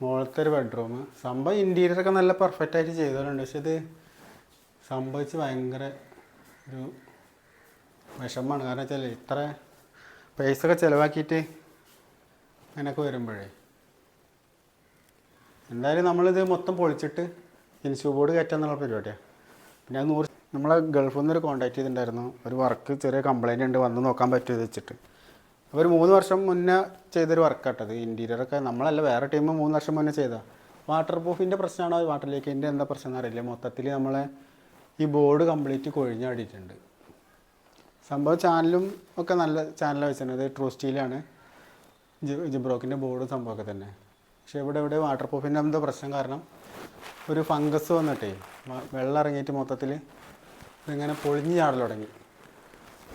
മുകളത്തെ ഒരു ബെഡ്റൂം സംഭവം ഇന്റീരിയറൊക്കെ നല്ല പെർഫെക്റ്റ് ആയിട്ട് ചെയ്തിട്ടുണ്ട് പക്ഷെ ഇത് സംഭവിച്ച് ഭയങ്കര ഒരു വിഷമമാണ്. കാരണം വെച്ചാൽ ഇത്ര പൈസ ഒക്കെ ചിലവാക്കിയിട്ട് അങ്ങനെയൊക്കെ വരുമ്പോഴേ. എന്തായാലും നമ്മളിത് മൊത്തം പൊളിച്ചിട്ട് ഇൻഷൂ ബോർഡ് കയറ്റാന്നുള്ള പരിപാടിയാണ് പിന്നെ അത് നൂറ് നമ്മളെ ഗൾഫിൽ നിന്നൊരു കോൺടാക്ട് ചെയ്തിട്ടുണ്ടായിരുന്നു. ഒരു വർക്ക് ചെറിയ കംപ്ലൈന്റ് ഉണ്ട്. വന്ന് നോക്കാൻ പറ്റുമോ വെച്ചിട്ട്. ഒരു മൂന്ന് വർഷം മുന്നേ ചെയ്തൊരു വർക്കാട്ടത് ഇന്റീരിയറൊക്കെ നമ്മളല്ല വേറെ ടീം മൂന്ന് വർഷം മുന്നേ ചെയ്താൽ വാട്ടർ പ്രൂഫിന്റെ പ്രശ്നമാണോ വാട്ടർ ലീക്കിന്റെ എന്താ പ്രശ്നം എന്നറിയില്ല. മൊത്തത്തിൽ നമ്മളെ ഈ ബോർഡ് കംപ്ലീറ്റ് കൊഴിഞ്ഞാടിയിട്ടുണ്ട് സംഭവം ചാനലും ഒക്കെ നല്ല ചാനലാണ് വെച്ചിട്ടുണ്ട് ട്രൂ സ്റ്റീലാണ് ജിബ്രോക്കിന്റെ ബോർഡും സംഭവമൊക്കെ തന്നെ. പക്ഷേ ഇവിടെ ഇവിടെ വാട്ടർ പ്രൂഫിന്റെ എന്തോ പ്രശ്നം കാരണം ഒരു ഫംഗസ് വന്നിട്ടേ വെള്ളം ഇറങ്ങിയിട്ട് മൊത്തത്തിൽ ഇതിങ്ങനെ പൊളിഞ്ഞ് ചാടൽ തുടങ്ങി.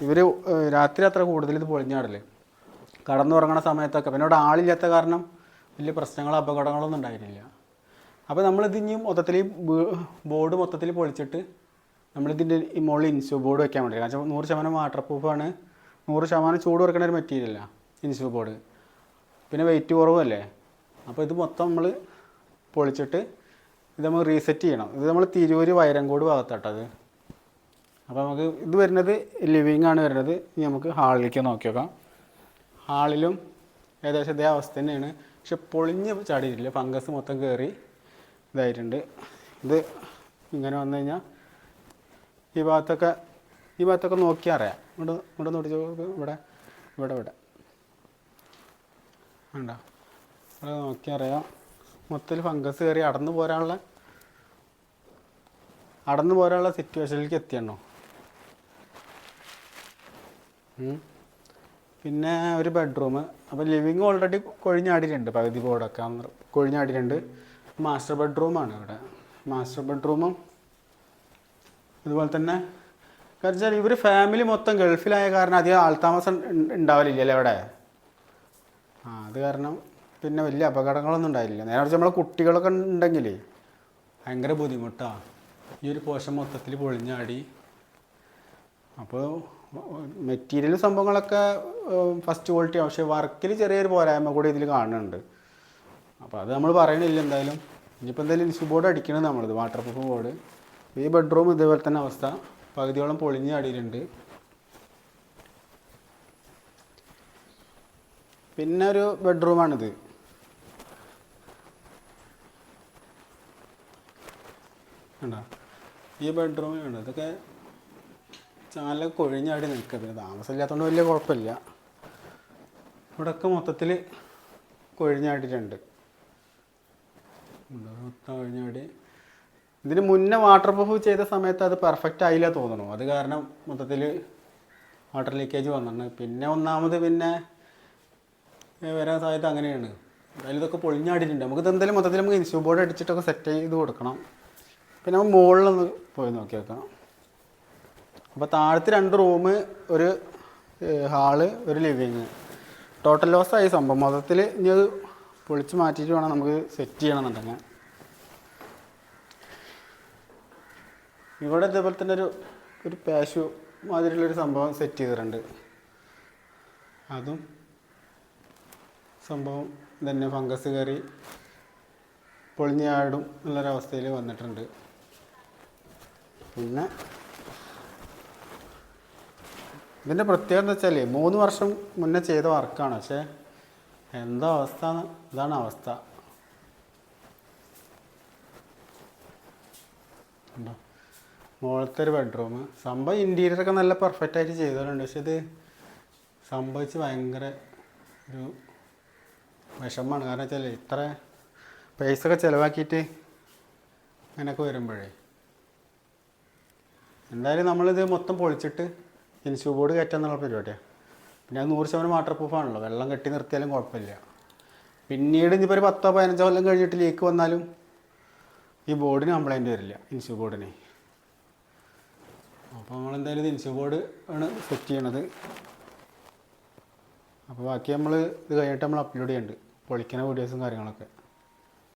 ഇവർ രാത്രി അത്ര കൂടുതൽ ഇത് കടന്നുറങ്ങണ സമയത്തൊക്കെ. പിന്നെ ഇവിടെ ആളില്ലാത്ത കാരണം വലിയ പ്രശ്നങ്ങളോ അപകടങ്ങളൊന്നും ഉണ്ടായിരുന്നില്ല. അപ്പോൾ നമ്മളിത് ഇനിയും മൊത്തത്തിൽ ബോർഡ് മൊത്തത്തിൽ പൊളിച്ചിട്ട് നമ്മളിതിന്റെ മുകളിൽ ഇൻസ്യൂ ബോർഡ് വെക്കാൻ വേണ്ടി കാരണം നൂറ് ശതമാനം വാട്ടർ പ്രൂഫാണ് നൂറ് ശതമാനം ചൂട് കുറക്കുന്ന ഒരു മെറ്റീരിയലാണ് ഇൻസ്യൂ ബോർഡ്. പിന്നെ വെയിറ്റ് കുറവല്ലേ? അപ്പോൾ ഇത് മൊത്തം നമ്മൾ പൊളിച്ചിട്ട് ഇത് നമ്മൾ റീസെറ്റ് ചെയ്യണം. ഇത് നമ്മൾ തിരൂര് വൈരങ്കോട് ഭാഗത്താട്ടത് അപ്പോൾ നമുക്ക് ഇത് വരുന്നത് ലിവിങ് ആണ് വരുന്നത്. ഇനി നമുക്ക് ഹാളിലേക്ക് നോക്കി നോക്കാം. ഹാളിലും ഏകദേശം ഇതേ അവസ്ഥ തന്നെയാണ്. പക്ഷെ പൊളിഞ്ഞ് ചാടിയിട്ടില്ല. ഫംഗസ് മൊത്തം കയറി ഇതായിട്ടുണ്ട്. ഇത് ഇങ്ങനെ വന്നു കഴിഞ്ഞാൽ ഈ ഭാഗത്തൊക്കെ ഈ ഭാഗത്തൊക്കെ നോക്കി അറിയാം. ഇവിടെ ഇവിടെ നോക്കി. ഇവിടെ ഇവിടെ ഇവിടെ. ഉണ്ടോ ഇവിടെ നോക്കി അറിയാം. മൊത്തത്തിൽ ഫംഗസ് കയറി അടന്നു പോരാനുള്ള അടന്നു പോരാനുള്ള സിറ്റുവേഷനിലേക്ക് എത്തിയണോ. പിന്നെ ഒരു ബെഡ്റൂം അപ്പോൾ ലിവിങ് ഓൾറെഡി കൊഴിഞ്ഞാടിയിട്ടുണ്ട്. പകുതി ബോർഡൊക്കെ കൊഴിഞ്ഞാടിയിട്ടുണ്ട്. മാസ്റ്റർ ബെഡ്റൂമാണ് ഇവിടെ. മാസ്റ്റർ ബെഡ്റൂമും അതുപോലെ തന്നെ കാരണം വെച്ചാൽ ഇവർ ഫാമിലി മൊത്തം ഗൾഫിലായ കാരണം അധികം ആൾതാമസം ഉണ്ട- ഉണ്ടാവലില്ലല്ലേ അവിടെ? ആ അത് കാരണം പിന്നെ വലിയ അപകടങ്ങളൊന്നും ഉണ്ടായില്ല. നേരെ കുറച്ച് നമ്മളെ കുട്ടികളൊക്കെ ഉണ്ടെങ്കിലേ ഭയങ്കര ബുദ്ധിമുട്ടാണ് ഈ ഒരു പോഷൻ മൊത്തത്തിൽ പൊളിഞ്ഞാടി അപ്പോൾ മെറ്റീരിയൽ സംഭവങ്ങളൊക്കെ ഫസ്റ്റ് ക്വാളിറ്റി പക്ഷേ വർക്കിൽ ചെറിയൊരു പോരായ്മ കൂടി ഇതിൽ കാണുന്നുണ്ട്. അപ്പോൾ അത് നമ്മൾ പറയണില്ല എന്തായാലും. ഇനിയിപ്പോൾ എന്തായാലും ഇൻസു ബോർഡ് അടിക്കണം നമ്മളിത് വാട്ടർ പ്രൂഫ് ബോർഡ് ഈ ബെഡ്റൂം ഇതേപോലെ തന്നെ അവസ്ഥ. പകുതിയോളം പൊളിഞ്ഞ് അടിയിലുണ്ട് പിന്നെ ഒരു ബെഡ്റൂമാണിത് കണ്ടോ? ഈ ബെഡ്റൂമാണ് ഇതൊക്കെ ചാനലൊക്കെ കൊഴിഞ്ഞാടി നിൽക്കുക. പിന്നെ താമസമില്ലാത്തതുകൊണ്ട് വലിയ കുഴപ്പമില്ല. ഇവിടെയൊക്കെ മൊത്തത്തിൽ കൊഴിഞ്ഞാടിയിട്ടുണ്ട്? മൊത്തം കൊഴിഞ്ഞാടി? ഇതിന് മുന്നേ വാട്ടർ പ്രൂഫ് ചെയ്ത സമയത്ത് അത് പെർഫെക്റ്റ് ആയില്ല തോന്നണു അത് കാരണം മൊത്തത്തിൽ വാട്ടർ ലീക്കേജ് വന്നിട്ടുണ്ട്. പിന്നെ ഒന്നാമത് പിന്നെ വരാൻ സാധ്യത അങ്ങനെയാണ്. എന്തായാലും ഇതൊക്കെ പൊളിഞ്ഞാടിയിട്ടുണ്ട്. നമുക്ക് എന്തായാലും മൊത്തത്തിൽ നമുക്ക് ഇൻസ്യൂ ബോർഡ് അടിച്ചിട്ടൊക്കെ സെറ്റ് ചെയ്ത് കൊടുക്കണം. പിന്നെ നമ്മൾ മുകളിലൊന്ന് പോയി നോക്കി നോക്കാം അപ്പോൾ താഴത്തെ രണ്ട് റൂം ഒരു ഹാൾ ഒരു ലിവിങ് ടോട്ടൽ ലോസ് ആയി സംഭവം. മൊത്തത്തിൽ ഇനി അത് പൊളിച്ച് മാറ്റിയിട്ട് വേണം നമുക്ക് സെറ്റ് ചെയ്യണമെന്നുണ്ടെങ്കിൽ. ഇവിടെ ഇതേപോലെ തന്നെ ഒരു ഒരു പാശു മാതിരിയുള്ളൊരു സംഭവം സെറ്റ് ചെയ്തിട്ടുണ്ട്. അതും സംഭവം തന്നെ ഫംഗസ് കയറി പൊളിഞ്ഞാടും എന്നുള്ളൊരവസ്ഥയിൽ വന്നിട്ടുണ്ട്. പിന്നെ ഇതിന്റെ പ്രത്യേകത എന്താ വെച്ചാൽ മൂന്ന് വർഷം മുന്നേ ചെയ്ത വർക്കാണ്. പക്ഷേ എന്താ അവസ്ഥ ഇതാണ് അവസ്ഥ. ഉണ്ടോ? മുകളത്തെ ഒരു ബെഡ്റൂം സംഭവം ഇന്റീരിയറൊക്കെ നല്ല പെർഫെക്റ്റ് ആയിട്ട് ചെയ്തിട്ടുണ്ട്. പക്ഷെ ഇത് സംഭവിച്ച് ഭയങ്കര ഒരു വിഷമമാണ്. കാരണം വെച്ചാൽ ഇത്ര പൈസ ഒക്കെ ചിലവാക്കിയിട്ട് അങ്ങനെയൊക്കെ വരുമ്പോഴേ. എന്തായാലും നമ്മളിത് മൊത്തം പൊളിച്ചിട്ട് ഇൻസ്യൂ ബോർഡ് കയറ്റാന്നുള്ള പരിപാടിയാണ് പിന്നെ അത് നൂറ് ശതമാനം വാട്ടർ പ്രൂഫാണല്ലോ വെള്ളം കെട്ടി നിർത്തിയാലും കുഴപ്പമില്ല. പിന്നീട് ഇനിയിപ്പോൾ ഒരു പത്തോ പതിനഞ്ചോ കൊല്ലം കഴിഞ്ഞിട്ട് ലീക്ക് വന്നാലും ഈ ബോർഡിന് കംപ്ലൈന്റ് വരില്ല ഇൻസ്യൂ ബോർഡിന്. അപ്പോൾ നമ്മളെന്തായാലും ഇത് ഇൻസ്യൂ ബോർഡ് ആണ് സെറ്റ് ചെയ്യണത്. അപ്പോൾ ബാക്കി നമ്മൾ ഇത് കഴിഞ്ഞിട്ട് നമ്മൾ അപ്ലോഡ് ചെയ്യുന്നുണ്ട് പൊളിക്കുന്ന വീഡിയോസും കാര്യങ്ങളൊക്കെ.